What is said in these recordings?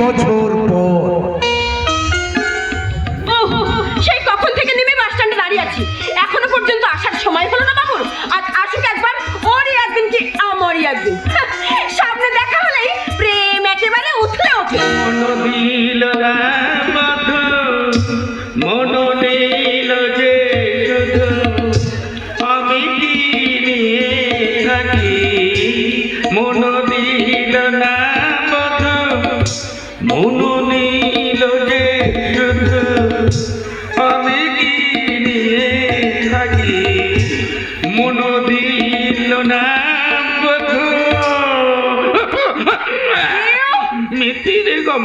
বছর পর। ওহ, সেই কখন থেকে নেমে বাস স্ট্যান্ডে দাঁড়িয়ে আছি। এখনও পর্যন্ত আসার সময় হলো না বাবুর। আজ আসুক একবার ওরই একদিন কি আমারই একদিন। সামনে দেখা হলেই প্রেম একেবারে উঠলে ওঠে। দিল না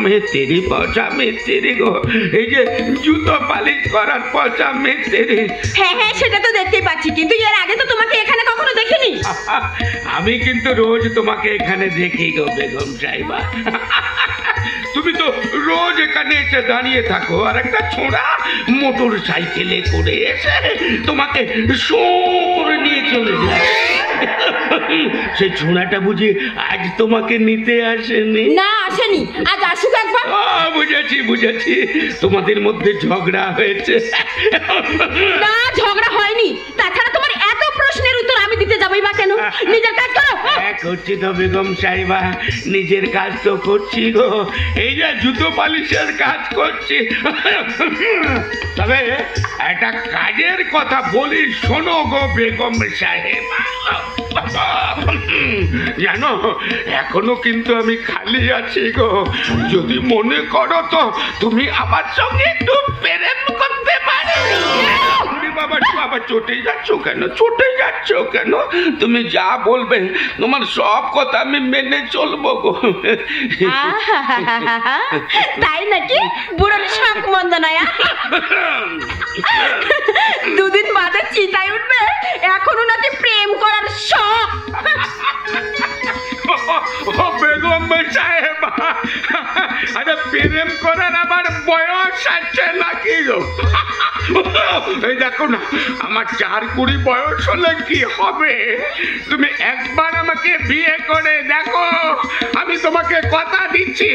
মেতেরে পচা মেতেরে গো। এই যে জুতো পালিশ করার পচা মেতেরে হ্যাঁ হ্যাঁ সেটা তো দেখতেই পাচ্ছি কিন্তু এর আগে তো তোমাকে এখানে কখনো দেখিনি। আমি কিন্তু রোজ তোমাকে এখানে দেখি গো বেগম সাহেবা তুমি তো রোজ এখানে এসে দাঁড়িয়ে থাকো আর একটা ছোঁড়া মোটর সাইকেলে করে এসে তোমাকে করে নিয়ে চলে যায়। সেই ঝুনাটা বুঝি আজ তোমাকে নিতে আসেনি? না আসেনি। আজ আসুক একবার। ও বুঝেছি বুঝেছি। তোমাদের মধ্যে ঝগড়া হয়েছে। না ঝগড়া হয়নি। তাছাড়া তোমার এত প্রশ্নের উত্তর আমি দিতে যাবোই বা কেন? নিজের কাজ করো। হ্যাঁ করছি তো বেগম সাহেবা নিজের কাজ তো করছি গো। এই যে জুতো পালিশের কাজ করছি। তবে একটা কাজের কথা বলি শোনো গো বেগম সাহেব। জানো এখনও কিন্তু আমি খালি আছি গো। যদি মনে করো তো তুমি আমার সঙ্গে একটু প্রেম করতে পারো। বাবা বাবা চটে যাচ্ছ কেন? চটে যাচ্ছ কেন? তুমি যা বলবে, তোমার সব কথা আমি মেনে চলবো গো। তাই নাকি? বুড়োর শখ মন্দ নয় দুদিন বাদে চিতায় উঠবে, এখনও নাকি প্রেম করার শখ। ও বেগম সাহেব আরে প্রেম করার আবার বয়স আছে নাকি এই দেখো না আমার চার কুড়ি বয়স হলে কি হবে? তুমি একবার আমাকে বিয়ে করে দেখো আমি তোমাকে কথা দিচ্ছি।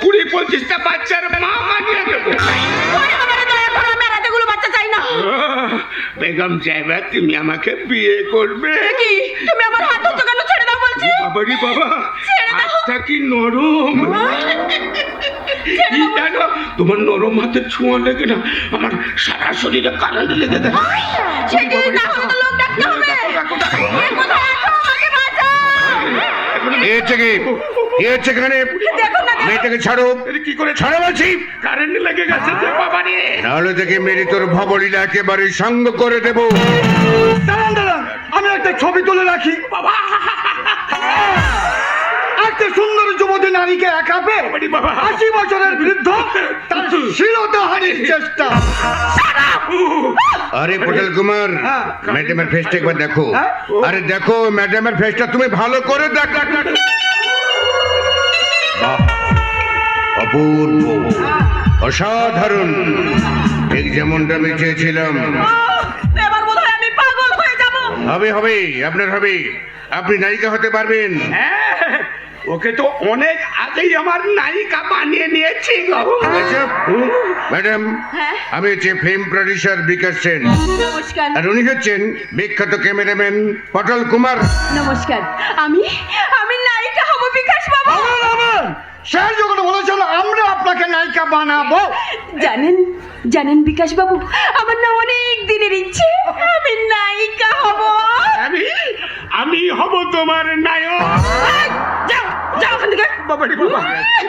কুড়ি পঁচিশটা বাচ্চার মা বানিয়ে দেবো। বেগম সাহেবা তুমি আমাকে বিয়ে করবে? কি? তুমি আমার হাত ধরছো কেন ছেড়ে দাও বলছি বাবারি বাবা হাতটা কি নরম? কি জানো তোমার নরম হাতে ছোঁয়া লেগে না আমার সারা শরীরে কারেন্ট লেগে গেছে কি? হচ্ছে কি কে হচ্ছে এখানে মেয়েটাকে ছাড়ো। কি করে ছাড়ো বলছি? কারেন্ট লেগে গেছে যে বাবা রে। নাহলে থেকে মেরে তোর ভবলীলা একেবারে সঙ্গ করে দেবো। দাঁড়ান দাঁড়ান আমি একটা ছবি তুলে রাখি। বাবা একটা সুন্দর যুবতী নারীকে একা পেয়ে আশি বছরের বৃদ্ধ তার শিরতা হানির চেষ্টা। আরে পটেল কুমার হ্যাঁ। ম্যাডামের ফেসটা একবার দেখো। হ্যাঁ? আরে দেখো ম্যাডামের ফেসটা তুমি ভালো করে দেখ। অপূর্ব। অসাধারণ। ঠিক যেমনটা আমি চেয়েছিলাম এবার বোধহয় আমি পাগল হয়ে যাব হবে হবে আপনার হবে। আপনি নায়িকা হতে পারবেন। হ্যাঁ, ওকে তো অনেক আগেই আমার নায়িকা বানিয়ে নিয়েছি গো। আচ্ছা, ম্যাডাম হ্যাঁ? আমি হচ্ছে ফিল্ম প্রডিউসার বিকাশ সেন। নমস্কার। আর উনি হচ্ছেন বিখ্যাত ক্যামেরাম্যান পটল কুমার। নমস্কার। আমি আমি নায়িকা হব বিকাশ বাবু আবার স্যার যখন বলেছেন আমরা আপনাকে নায়িকা বানাবো। জানেন জানেন বিকাশ বাবু আমার না অনেক দিনের ইচ্ছে আমি নায়িকা হব। আমি আমি হব তোমার নায়ক। যাও যাও ওখান থেকে। বাবারি বাবা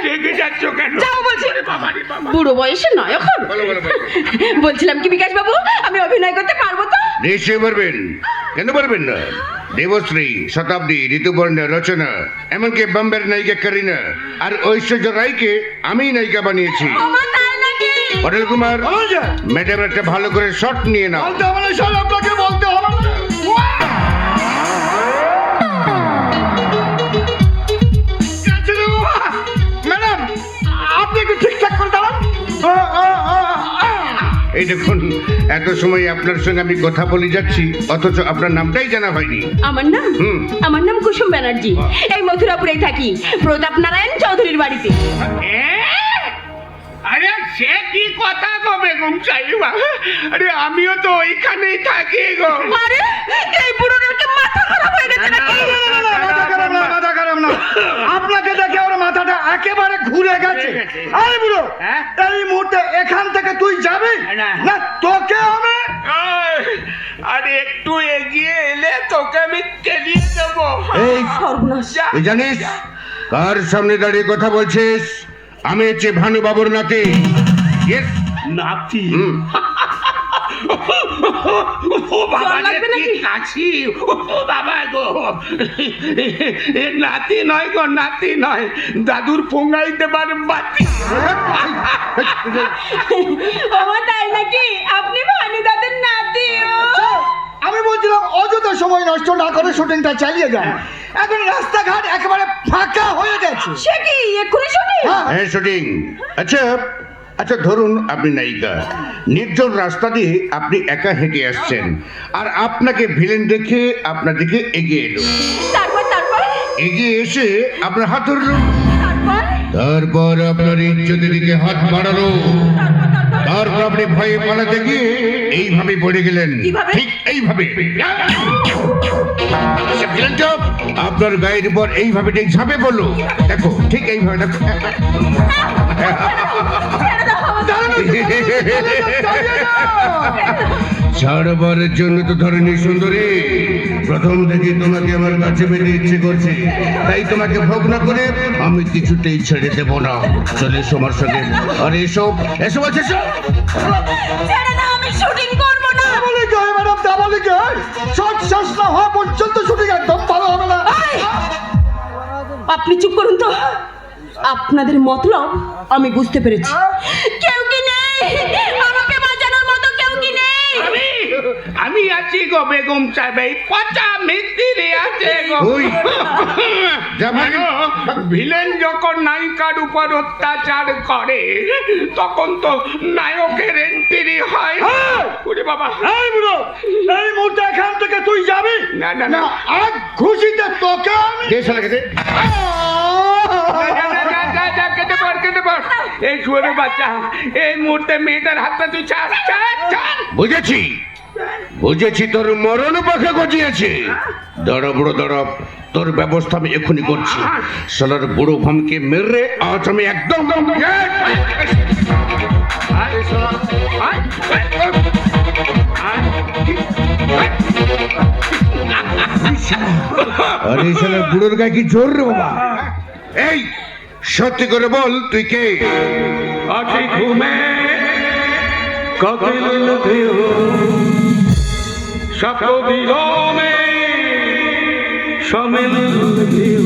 রেগে যাচ্ছ কেন? যাও বলছি। আরে বাবারি বাবা। বুড়ো বয়সে নায়ক হব? বলো, বলো, বলো। বলছিলাম কি বিকাশ বাবু আমি অভিনয় করতে পারব তো? নিশ্চয়ই পারবেন। কেন পারবেন না? দেবশ্রী শতাব্দী ঋতুপর্ণা রচনা এমনকি বম্বের নায়িকা করিনা আর ঐশ্বর্য রায়কে আমি নায়িকা বানিয়েছি পটল কুমার ম্যাডাম একটা ভালো করে শট নিয়ে নাও আপনাকে বলতে হবে। ম্যাডাম আপনি একটু ঠিকঠাক করে দাঁড়ান। এই দেখুন এত সময় আপনার সঙ্গে আমি কথা বলে যাচ্ছি অথচ আপনার নামটাই জানা হয়নি আমার নাম হুম। আমার নাম কুসুম ব্যানার্জি এই মথুরাপুরেই থাকি প্রতাপ নারায়ণ চৌধুরীর বাড়িতে আরে সে কি কথা গো বেগম সাহেবা আরে আমিও তো ওইখানেই থাকি গো আরে এই বুড়োটার কি মাথা খারাপ হয়ে গেছে নাকি মাথা খারাপ না। আপনাকে দেখে ওর মাথাটা একেবারে ঘুরে গেছে। আরে বুড়ো হ্যাঁ? এই মুহূর্তে এখান থেকে তুই যাবি? না। তোকে আমি আরে একটু এগিয়ে এলে তোকে আমি কেলিয়ে দেবো। এই সর্বনাশ। তুই জানিস কার সামনে দাঁড়িয়ে কথা বলছিস? আমি হচ্ছে ভানু বাবুর নাতি। Yes? নাতি? হুম। ও বাবা জল কি নাকি? ও বাবা গো। এ নাতি নয় গো নাতি নয়। দাদুর পোঙ্গাই দেবার বাতি। ও তাই নাকি? আপনি ভানু দাদের নাতি আমি বলছিলাম অযথা সময় নষ্ট না করে শুটিংটা চালিয়ে যান। এখন রাস্তাঘাট একেবারে ফাঁকা হয়ে গেছে। সে কি এক্ষুনি শুনি হ্যাঁ। হ্যাঁ শুটিং। আচ্ছা আচ্ছা ধরুন আপনি নায়িকা নির্জন রাস্তা দিয়ে আপনি একা হেঁটে আসছেন আর আপনাকে ভিলেন দেখে আপনার দিকে এগিয়ে এলো তারপর তারপর এগিয়ে এসে আপনার হাত ধরল তারপর আপনার ইজ্জতের দিকে হাত বাড়ালো তারপর আপনি ভয়ে পালাতে গিয়ে এইভাবে পড়ে গেলেন ঠিক এইভাবে আপনার গায়ের উপর এইভাবে ঠিক ঝাঁপে পড়ল দেখো ঠিক এইভাবে দেখো ছাড়বার জন্য তো ধরনি সুন্দরী। প্রথম থেকে তোমাকে আমার কাছে পেতে ইচ্ছে করছে। তাই তোমাকে ভোগ না করে আমি কিছুতেই ছেড়ে দেব না। চলে এসো আমার সঙ্গে। আরে এসো এসো আছে এসো। ছেড়ে দাও আমি শুটিং করব না। বলে কি হয়! আপনি চুপ করুন তো। আপনাদের মতলব আমি বুঝতে পেরেছি। কেউ কি নেই? আমাকে বাঁচানোর মতো কেউ কি নেই? আমি আমি আছি গো বেগম সাহেব এই পচা মিস্ত্রি আছে গো। ওই, ভাই। ভিলেন যখন নায়িকার উপর অত্যাচার করে তখন তো নায়কের এন্ট্রি হয়। হ্যাঁ। ওরে বাবা। এই বুড়ো এই মুহূর্তে এখান থেকে তুই যাবি? না, না, না। এক খুশিতে তোকে আমি দে শালাকে দে। যা, কেটে পড়, কেটে পড়। এই শুয়ারের বাচ্চা এই মুহূর্তে মেয়েটার হাতটা তুই ছাড় ছাড় ছাড়। বুঝেছি। বুঝেছি তোর মরণ পাখা গজিয়েছে। দাঁড়া বুড়ো দাঁড়া তোর ব্যবস্থা আমি এখনই করছি। শালার বুড়ো ভামকে মেরে আজ আমি একদম। আরে শালা বুড়োর গায়ে কি জোর রে বাবা? এই সত্যি করে বল তুই কে? আছি ঘুমে কতিল দেহ সকল দিগমে সমিল দেহ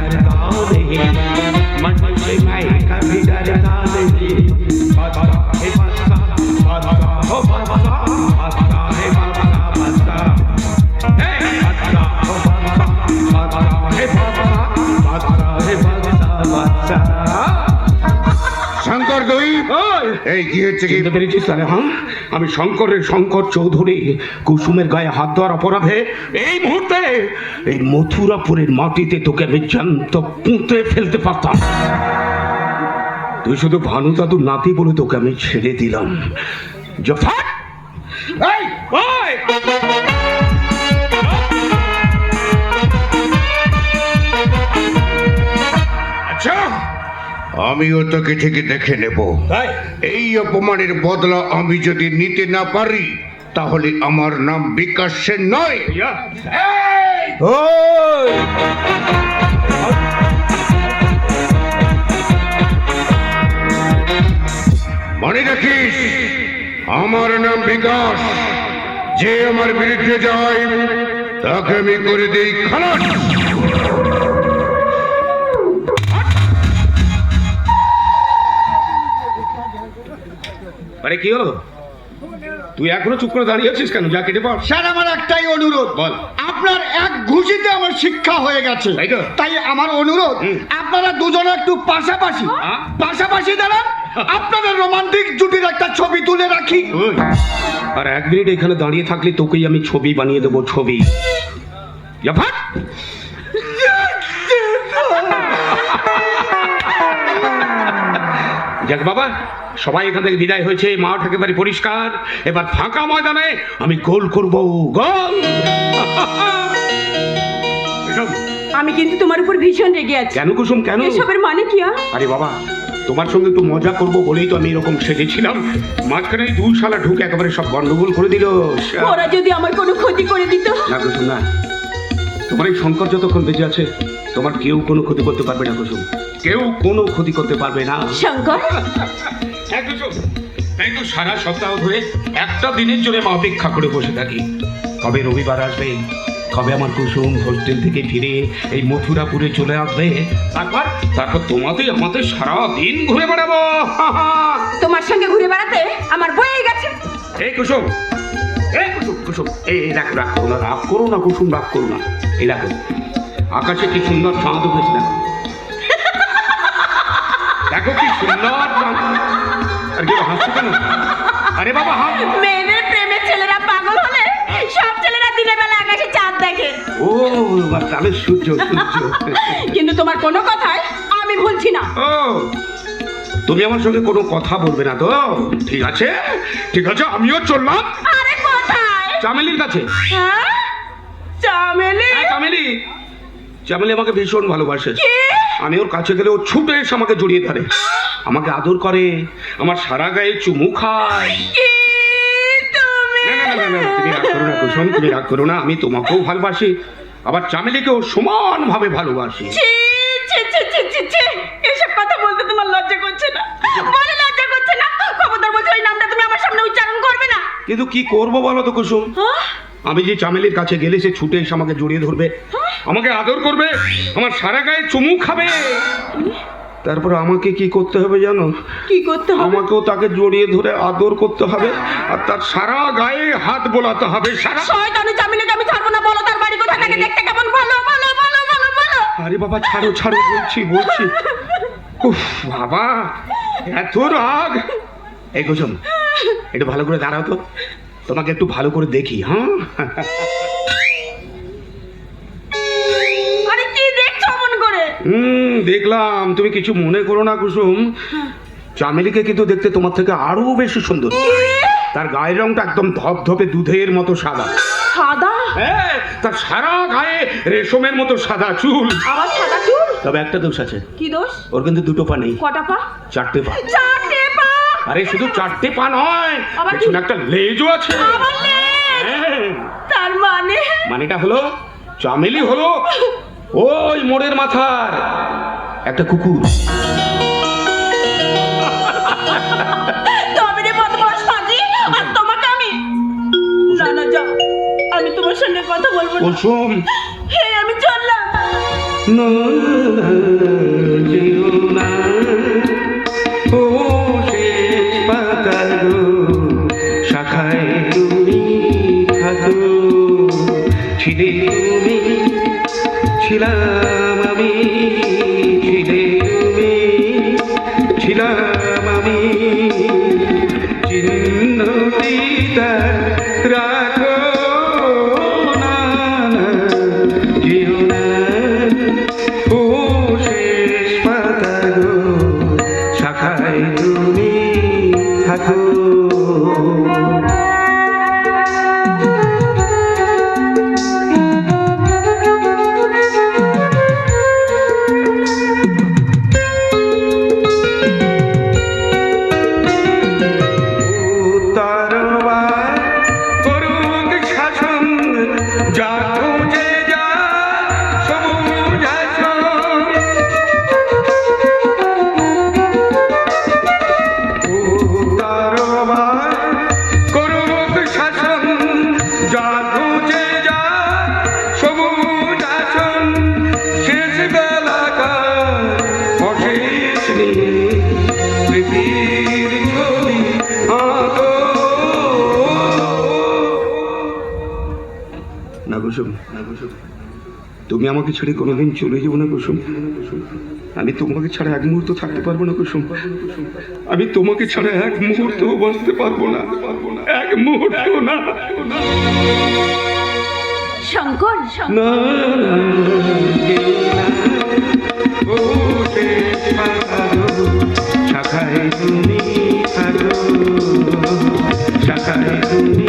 শঙ্কর তুই এই কি হচ্ছে কি? পেরেছিস তাহলে হ্যাঁ? আমি শঙ্করের শঙ্কর চৌধুরী কুসুমের গায়ে হাত দেওয়ার অপরাধে এই মুহূর্তে এই মথুরাপুরের মাটিতে তোকে আমি জ্যান্ত পুঁতে ফেলতে পারতাম। তুই শুধু ভানু দাদুর নাতি বলে তোকে আমি ছেড়ে দিলাম। জফাট এই ওই! আচ্ছা। আমিও তোকে ঠিকই দেখে নেব। এই অপমানের বদলা আমি যদি নিতে না পারি তাহলে আমার নাম বিকাশ সেন নয়। মনে রাখিস আমার নাম বিকাশ। যে আমার বিরুদ্ধে যায় তাকে আমি করে দিই খালাস। আরে কি হলো? তুই এখনও চুপ করে দাঁড়িয়ে আছিস কেন? যা কেটে পড়। স্যার আমার একটাই অনুরোধ। বল। আপনার এক ঘুষিতে আমার শিক্ষা হয়ে গেছে। তাই আমার অনুরোধ আপনারা দুজনে একটু পাশাপাশি? পাশাপাশি দাঁড়ান। আপনাদের রোমান্টিক জুটির একটা ছবি তুলে রাখি। আর এক মিনিট এখানে দাঁড়িয়ে থাকলে তোকেই আমি ছবি বানিয়ে দেবো ছবি। যা ভাগ। যাক বাবা সবাই এখান থেকে বিদায় হয়েছে মাঠ একেবারে পরিষ্কার। এবার ফাঁকা ময়দানে আমি গোল করব গোল! আমি কিন্তু তোমার উপর ভীষণ রেগে আছি। কেন কুসুম কেন? এসবের মানে কি? আরে বাবা তোমার সঙ্গে একটু মজা করব বলেই তো আমি এরকম সেজেছিলাম। মাঝখানে দুই শালা ঢুকে একেবারে সব গন্ডগোল করে দিল। ওরা যদি আমার কোনো ক্ষতি করে দিত? না কুসুম না তোমার এই শঙ্কর যতক্ষণ বেঁচে আছে তোমার কেউ কোনো ক্ষতি করতে পারবে না কুসুম কেউ কোনো ক্ষতি করতে পারবে না। শঙ্কর? হ্যাঁ কুসুম তাই তো সারা সপ্তাহ ধরে একটা দিনের জন্য অপেক্ষা করে বসে থাকি। কবে রবিবার আসবে কবে আমার কুসুম হোস্টেল থেকে ফিরে এই মথুরাপুরে চলে আসবে? তারপর তারপর তোমাদের আমাদের সারা দিন ঘুরে বেড়াবো। তোমার সঙ্গে ঘুরে বেড়াতে আমার বয়ে গেছে। এই কুসুম এই কুসুম কুসুম এই রাখ রাখ করো না রাগ করো না কুসুম রাগ করো না। এই রাখো আকাশে কি সুন্দর চাঁদ উঠেছে দেখো। দেখো কি সুন্দর চাঁদ। আর কি হাসছো কেন? আরে বাবা হাস চাঁদ ও তাহলে সূর্য সূর্য। কিন্তু তোমার কোনো কথায় আমি ভুলছি না। ও তুমি আমার সঙ্গে কোনো কথা বলবে না তো। ঠিক আছে ঠিক আছে আমিও চললাম। আরে কোথায়? চামেলির কাছে। হ্যাঁ? চামেলি? হ্যাঁ চামেলি। চামেলি আমাকে ভীষণ ভালোবাসে। আমি ওর কাছে গেলে ও ছুটে এসে আমাকে জড়িয়ে ধরে। আমাকে আদর করে আমার সারা গায়ে চুমু খায়। তুমি তুমি রাগ করো না কুসুম তুমি রাগ করো না আমি তোমাকেও ভালোবাসি আবার চামেলিকেও সমানভাবে ভালোবাসি। ছি ছি ছি এসব কথা বলতে তোমার লজ্জা করছে না। বলে লজ্জা করছে না খবরদার বলছে ওই নামটা তুমি আমার সামনে উচ্চারণ করবে না। কিন্তু কি করব বলো তো কুসুম? হ্যাঁ? আমি যে চামেলির কাছে গেলে সে ছুটে এসে আমাকে জড়িয়ে ধরবে আমাকে আদর করবে আমার সারা গায়ে চুমু খাবে। তারপর আমাকে কি করতে হবে জানো? কি করতে হবে? আমাকেও তাকে জড়িয়ে ধরে আদর করতে হবে আর তার সারা গায়ে হাত বোলাতে হবে সারা শয়তানি চামিলেকে আমি ছাড়বো না বলো তার বাড়ি কোথায়? থাকে দেখতে কেমন? ভালো ভালো ভালো ভালো ভালো আরে বাবা ছাড়ো ছাড়ো বলছি বলছি। উফ বাবা এত রাগ। এই কুসুম একটু ভালো করে দাঁড়াও তো। তোমাকে একটু ভালো করে দেখি হ্যাঁ আরে কি দেখছ মন করে হুম দেখলাম। তুমি কিছু মনে করো না কুসুম। চামেলিকে কিন্তু দেখতে তোমার থেকে আরও বেশি সুন্দর। তার গায়ের রংটা একদম ধপধপে দুধের মতো সাদা। সাদা? হ্যাঁ তার সারা গায়ে রেশমের মতো সাদা চুল। আবার সাদা চুল? তবে একটা দোষ আছে। কি দোষ? ওর কিন্তু দুটো পা নেই। কটা পা? চারটে পা। চারটে পা! আরে শুধু চারটে পা নয় পেছনে একটা লেজও আছে। হ্যাঁ, তার মানে? মানেটা হলো চামেলি হলো ওই মোড়ের মাথার একটা কুকুর। আমি। না না আমি তোমার সঙ্গে কথা বলব না। কুসুম হে আমি চললাম। না যেও না। ও শেষ পাতার শাখায় তুমি থাকো। ছিলে তুমি ശിലാമവീ কুসুম। তুমি আমাকে ছেড়ে কোনোদিন চলে যাব না কুসুম। আমি তোমাকে ছাড়া এক মুহূর্ত থাকতে পারব না কুসুম। আমি তোমাকে ছাড়া এক মুহূর্ত বাঁচতে পারব না। এক মুহূর্ত না। শঙ্কর না শাখায় তুমি শাখায় তুমি